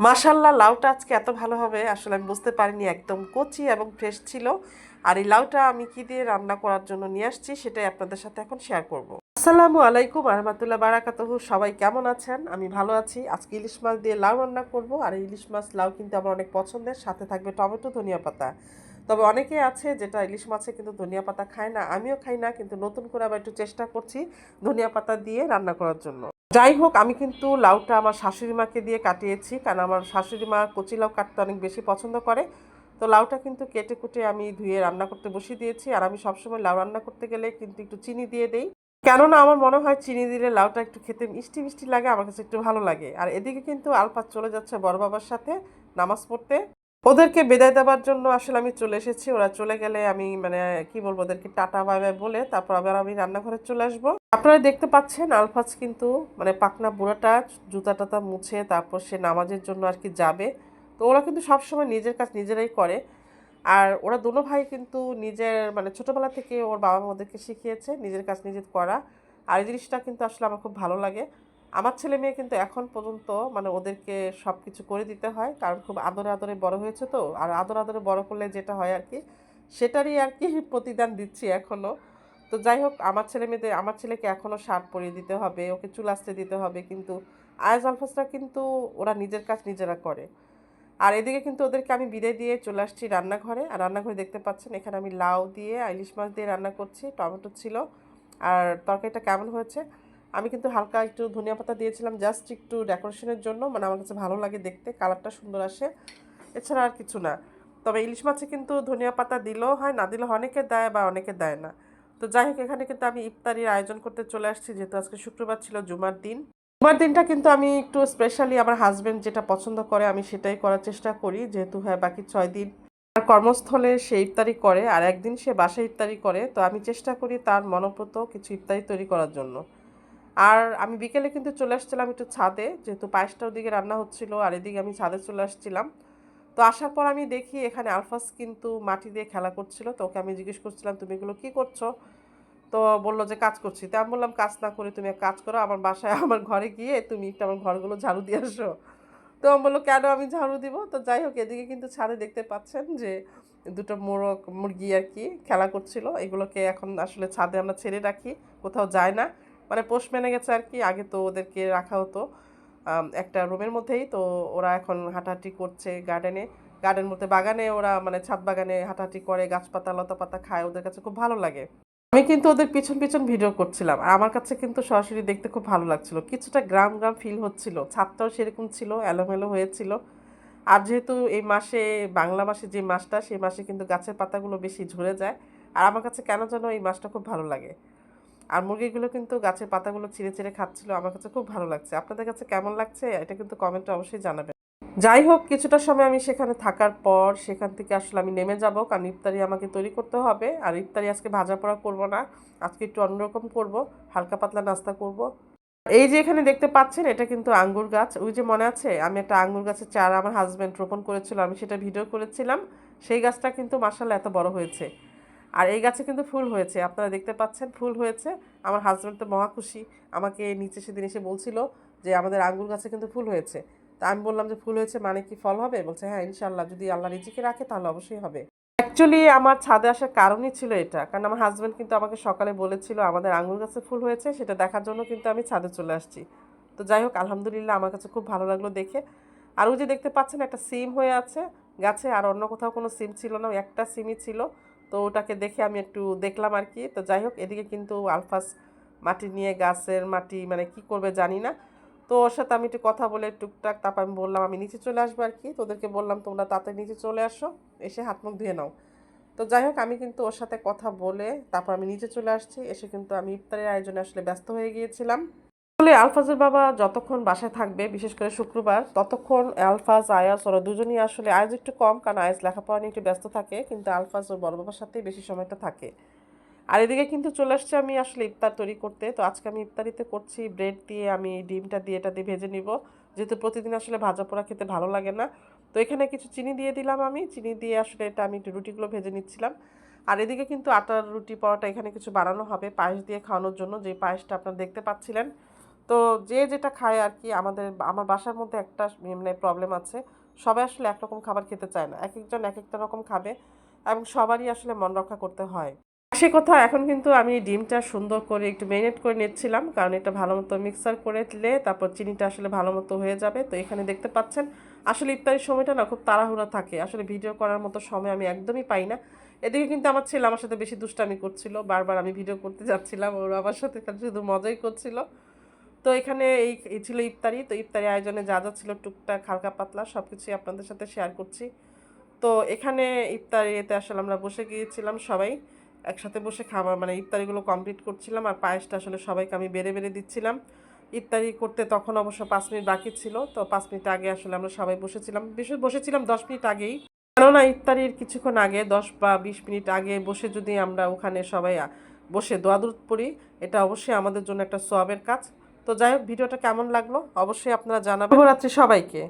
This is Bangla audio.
মাশাল্লাহ, লাউটা আজকে এত ভালো হবে, আসলে আমি বুঝতে পারিনি, একদম কচি এবং ফ্রেশ ছিল। আর এই লাউটা আমি কি দিয়ে রান্না করার জন্য নিয়ে আসছি, সেটাই আপনাদের সাথে এখন শেয়ার করব। আসসালামু আলাইকুম রহমতুল্লাহ বারাকাতুহু, সবাই কেমন আছেন? আমি ভালো আছি। আজকে ইলিশ মাছ দিয়ে লাউ রান্না করব, আর এই ইলিশ মাছ লাউ কিন্তু আমার অনেক পছন্দের, সাথে থাকবে টমেটো, ধনিয়া পাতা। তবে অনেকে আছে যেটা ইলিশ মাছে কিন্তু ধনিয়া পাতা খায় না, আমিও খাই না, কিন্তু নতুন করে আবার একটু চেষ্টা করছি ধনিয়া পাতা দিয়ে রান্না করার জন্য। যাই হোক আমি কিন্তু লাউটা আমার শাশুড়ি মাকে দিয়ে কাটিয়েছি, কারণ আমার শাশুড়ি মা কচি লাউ কাটতে অনেক বেশি পছন্দ করে। তো লাউটা কিন্তু কেটে কুটে আমি ধুয়ে রান্না করতে বসিয়ে দিয়েছি। আর আমি সবসময় লাউ রান্না করতে গেলে কিন্তু একটু চিনি দিয়ে দেই। কেননা আমার মনে হয় চিনি দিলে লাউটা একটু খেতে মিষ্টি মিষ্টি লাগে, আমার কাছে একটু ভালো লাগে। আর এদিকে কিন্তু আলপাত চলে যাচ্ছে বড় বাবার সাথে নামাজ পড়তে। ওদেরকে বিদায় দেওয়ার জন্য আসলে আমি চলে এসেছি। ওরা চলে গেলে আমি মানে কি বলব ওদেরকে টাটা, বাই বাই বলে তারপর আবার আমি রান্নাঘরে চলে আসব। আপনারা দেখতে পাচ্ছেন আলফাজ কিন্তু মানে পাকনা বুড়াটা জুতা টাতা মুছে তারপর সে নামাজের জন্য আর কি যাবে। তো ওরা কিন্তু সবসময় নিজের কাজ নিজেরাই করে। আর ওরা দুনো ভাই কিন্তু নিজের মানে ছোটবেলা থেকে ওর বাবা মা ওদেরকে শিখিয়েছে নিজের কাজ নিজে করা। আর এই জিনিসটা কিন্তু আসলে আমার খুব ভালো লাগে। আমার ছেলে মেয়ে কিন্তু এখন পর্যন্ত মানে ওদেরকে সব কিছু করে দিতে হয়, কারণ খুব আদরে আদরে বড় হয়েছে তো, আর আদর আদরে বড় করলে যেটা হয় আর কি, সেটারই আর কি প্রতিদান দিচ্ছি এখনও তো যাই হোক, আমার ছেলে মেয়েদের, আমার ছেলেকে এখনও শার্ট পরিয়ে দিতে হবে, ওকে চুল আসতে দিতে হবে, কিন্তু আয়াজ আলফাসরা কিন্তু ওরা নিজের কাজ নিজেরা করে। আর এদিকে কিন্তু ওদেরকে আমি বিদায় দিয়ে চলে আসছি রান্নাঘরে, আর রান্নাঘরে দেখতে পাচ্ছেন এখানে আমি লাউ দিয়ে ইলিশ মাছ দিয়ে রান্না করছি, টমেটো ছিল, আর তরকারিটা কেমন হয়েছে? আমি কিন্তু হালকা একটু ধনিয়া পাতা দিয়েছিলাম জাস্ট একটু ডেকোরেশনের জন্য মানে আমার কাছে ভালো লাগে দেখতে কালারটা সুন্দর আসে। এছাড়া আর কিছু না। তবে ইলিশ মাছে কিন্তু ধনিয়া পাতা দিলেও হয়, না দিলেও অনেকে দেয় বা অনেকে দেয় না। তো যাই হোক, এখানে কিন্তু আমি ইফতারির আয়োজন করতে চলে আসছি, যেহেতু আজকে শুক্রবার ছিল জুমার দিন। জুমার দিনটা কিন্তু আমি একটু স্পেশালি আমার হাজব্যান্ড যেটা পছন্দ করে, আমি সেটাই করার চেষ্টা করি, যেহেতু হ্যাঁ বাকি ছয় দিন তার কর্মস্থলে সে ইফতারি করে, আর একদিন সে বাসায় ইফতারি করে। তো আমি চেষ্টা করি তার মনোপ্রত কিছু ইফতারি তৈরি করার জন্য। আর আমি বিকেলে কিন্তু চলে আসছিলাম একটু ছাদে, যেহেতু পায়েসটা ওদিকে রান্না হচ্ছিল আর এদিকে আমি ছাদে চলে আসছিলাম। তো আসার পর আমি দেখি এখানে আলফাস কিন্তু মাটি দিয়ে খেলা করছিল, তো ওকে আমি জিজ্ঞেস করছিলাম, তুমি এগুলো কী করছ? তো বলল যে, কাজ করছি। তো আমি বললাম, কাজ না করে তুমি কাজ করো, আমার বাসায়, আমার ঘরে গিয়ে তুমি একটু আমার ঘরগুলো ঝাড়ু দিয়ে আসো। তো আমি বলল, কেন আমি ঝাড়ু দিব? তো যাই হোক, এদিকে কিন্তু ছাদে দেখতে পাচ্ছেন যে দুটো মোরগ, মুরগি আর কি খেলা করছিল। এগুলোকে এখন আসলে ছাদে আমরা ছেড়ে রাখি, কোথাও যায় না। মানে পোষ মেনে গেছে আর কি আগে তো ওদেরকে রাখা হতো। একটা রুমের মধ্যেই। তো ওরা এখন হাঁটাহাঁটি করছে গার্ডেনে গার্ডেন মধ্যে বাগানে ওরা মানে ছাদ বাগানে হাঁটাহাঁটি করে, গাছপাতা লতা পাতা খায়। ওদের কাছে খুব ভালো লাগে। আমি কিন্তু ওদের পিছন পিছন ভিডিও করছিলাম। আর আমার কাছে কিন্তু সরাসরি দেখতে খুব ভালো লাগছিল। কিছুটা গ্রাম গ্রাম ফিল হচ্ছিল। ছাদটাও সেরকম ছিল, এলোমেলো হয়েছিল। আর যেহেতু এই মাসে, বাংলা মাসে যে মাসটা সেই মাসে কিন্তু গাছের পাতাগুলো বেশি ঝরে যায়। আর আমার কাছে কেন যেন এই মাসটা খুব ভালো লাগে। আর মুরগিগুলো কিন্তু গাছের পাতাগুলো ছিঁড়ে ছিঁড়ে খাচ্ছিল, আমার কাছে খুব ভালো লাগছে। আপনাদের কাছে কেমন লাগছে? এটা কিন্তু কমেন্টে অবশ্যই জানাবেন। যাই হোক, কিছুটা সময় আমি সেখানে থাকার পর সেখান থেকে আসলে আমি নেমে যাব, কারণ ইফতারি আমাকে তৈরি করতে হবে। আর ইফতারি আজকে ভাজা পোড়া করব না, আজকে একটু অন্যরকম করব, হালকা পাতলা নাস্তা করব। এই যে এখানে দেখতে পাচ্ছেন, এটা কিন্তু আঙ্গুর গাছ। ওই যে মনে আছে, আমি একটা আঙ্গুর গাছের চারা আমার হাজব্যান্ড রোপণ করেছিল, আমি সেটা ভিডিও করেছিলাম। সেই গাছটা কিন্তু মাসাল্লাহ এত বড় হয়েছে। আর এই গাছে কিন্তু ফুল হয়েছে। আপনারা দেখতে পাচ্ছেন, ফুল হয়েছে। আমার হাজব্যান্ড তো মহা খুশি। আমাকে নিচে সেদিন এসে বলছিল যে, আমাদের আঙ্গুর গাছে কিন্তু ফুল হয়েছে। তা আমি বললাম যে, ফুল হয়েছে মানে কি ফল হবে? বলছে হ্যাঁ ইনশাল্লাহ যদি আল্লাহ রিজিকে রাখে তাহলে অবশ্যই হবে। অ্যাকচুয়ালি আমার ছাদে আসার কারণই ছিল এটা। কারণ আমার হাজব্যান্ড কিন্তু আমাকে সকালে বলেছিল, আমাদের আঙ্গুর গাছে ফুল হয়েছে, সেটা দেখার জন্য কিন্তু আমি ছাদে চলে আসছি। তো যাই হোক, আলহামদুলিল্লাহ আমার কাছে খুব ভালো লাগল দেখে। আর ওই যে দেখতে পাচ্ছেন, একটা সিম হয়ে আছে। গাছে আর অন্য কোথাও কোনো সিম ছিল না একটা সিমই ছিল। তো ওটাকে দেখে আমি একটু দেখলাম আর কি। তো যাই হোক এদিকে কিন্তু আলফাস মাটি নিয়ে গাছের মাটি মানে কি করবে জানি না। তো ওর সাথে আমি একটু কথা বলে টুকটাক, তারপর আমি বললাম, আমি নিচে চলে আসব আর কি। তোদেরকে বললাম, তোমরা তাড়াতাড়ি নিচে চলে আসো, এসে হাত মুখ ধুয়ে নাও। তো যাই হোক আমি কিন্তু ওর সাথে কথা বলে তারপর আমি নিচে চলে আসছি। এসে কিন্তু আমি ইফতারের আয়োজনে আসলে ব্যস্ত হয়ে গিয়েছিলাম। আসলে আলফাজের বাবা যতক্ষণ বাসায় থাকবে, বিশেষ করে শুক্রবার, ততক্ষণ আলফাজ আয়াস ওরা দুজনই আসলে আয়াজ একটু কম, কারণ আয়াস লেখাপড়া নিয়ে একটু ব্যস্ত থাকে, কিন্তু আলফাজ ওর বড় বাবার সাথেই বেশি সময়টা থাকে। আর এদিকে কিন্তু চলে আসছে আমি আসলে ইফতার তৈরি করতে, তো আজকে আমি ইফতারিতে করছি ব্রেড দিয়ে আমি ডিমটা দিয়ে এটা দিয়ে ভেজে নিব। যেহেতু প্রতিদিন আসলে ভাজা পোড়া খেতে ভালো লাগে না, তো এখানে কিছু চিনি দিয়ে দিলাম আমি, চিনি দিয়ে আসলে এটা আমি একটু রুটিগুলো ভেজে নিচ্ছিলাম। আর এদিকে কিন্তু আটার রুটি পরোটা এখানে কিছু বানানো হবে, পায়েস দিয়ে খাওয়ানোর জন্য, যে পায়েসটা আপনারা দেখতে পাচ্ছিলেন। তো যে যেটা খায় আর কি আমাদের আমার বাসার মধ্যে একটা মানে প্রবলেম আছে। সবাই আসলে একরকম খাবার খেতে চায় না। এক একজন এক একটা রকম খাবে এবং সবারই আসলে মন রক্ষা করতে হয়। সে কথা এখন কিন্তু আমি ডিমটা সুন্দর করে একটু মেরিনেট করে নিচ্ছিলাম, কারণ এটা ভালো মতো মিক্সার করে দিলে তারপর চিনিটা আসলে ভালো মতো হয়ে যাবে। তো এখানে দেখতে পাচ্ছেন, আসলে ইফতারির সময়টা না খুব তাড়াহুড়া থাকে। আসলে ভিডিও করার মতো সময় আমি একদমই পাই না। এদিকে কিন্তু আমার ছেলে আমার সাথে বেশি দুষ্টামি করছিল। বারবার আমি ভিডিও করতে যাচ্ছিলাম, ওর আমার সাথে শুধু মজাই করছিল। তো এখানে এই ছিল ইফতারি। তো ইফতারি আয়োজনে যা যা ছিল টুকটাক, হালকা পাতলা সব কিছুই আপনাদের সাথে শেয়ার করছি। তো এখানে ইফতারিতে আসলে আমরা বসে গিয়েছিলাম সবাই। একসাথে বসে খাবার মানে ইফতারিগুলো কমপ্লিট করছিলাম আর পায়েসটা আসলে সবাইকে আমি বেড়ে বেড়ে দিচ্ছিলাম। ইফতারি করতে তখন অবশ্য পাঁচ মিনিট বাকি ছিল। তো পাঁচ মিনিট আগে আসলে আমরা সবাই বসেছিলাম। বিশেষ বসেছিলাম দশ মিনিট আগেই। কেননা ইফতারির কিছুক্ষণ আগে, দশ বা বিশ মিনিট আগে বসে যদি আমরা ওখানে সবাই বসে দোয়াদুর পড়ি এটা অবশ্যই আমাদের জন্য একটা সোয়াবের কাজ। তো যাই হোক ভিডিওটা কেমন লাগল? অবশ্যই আপনারা জানাবেন। শুভরাত্রি সবাইকে।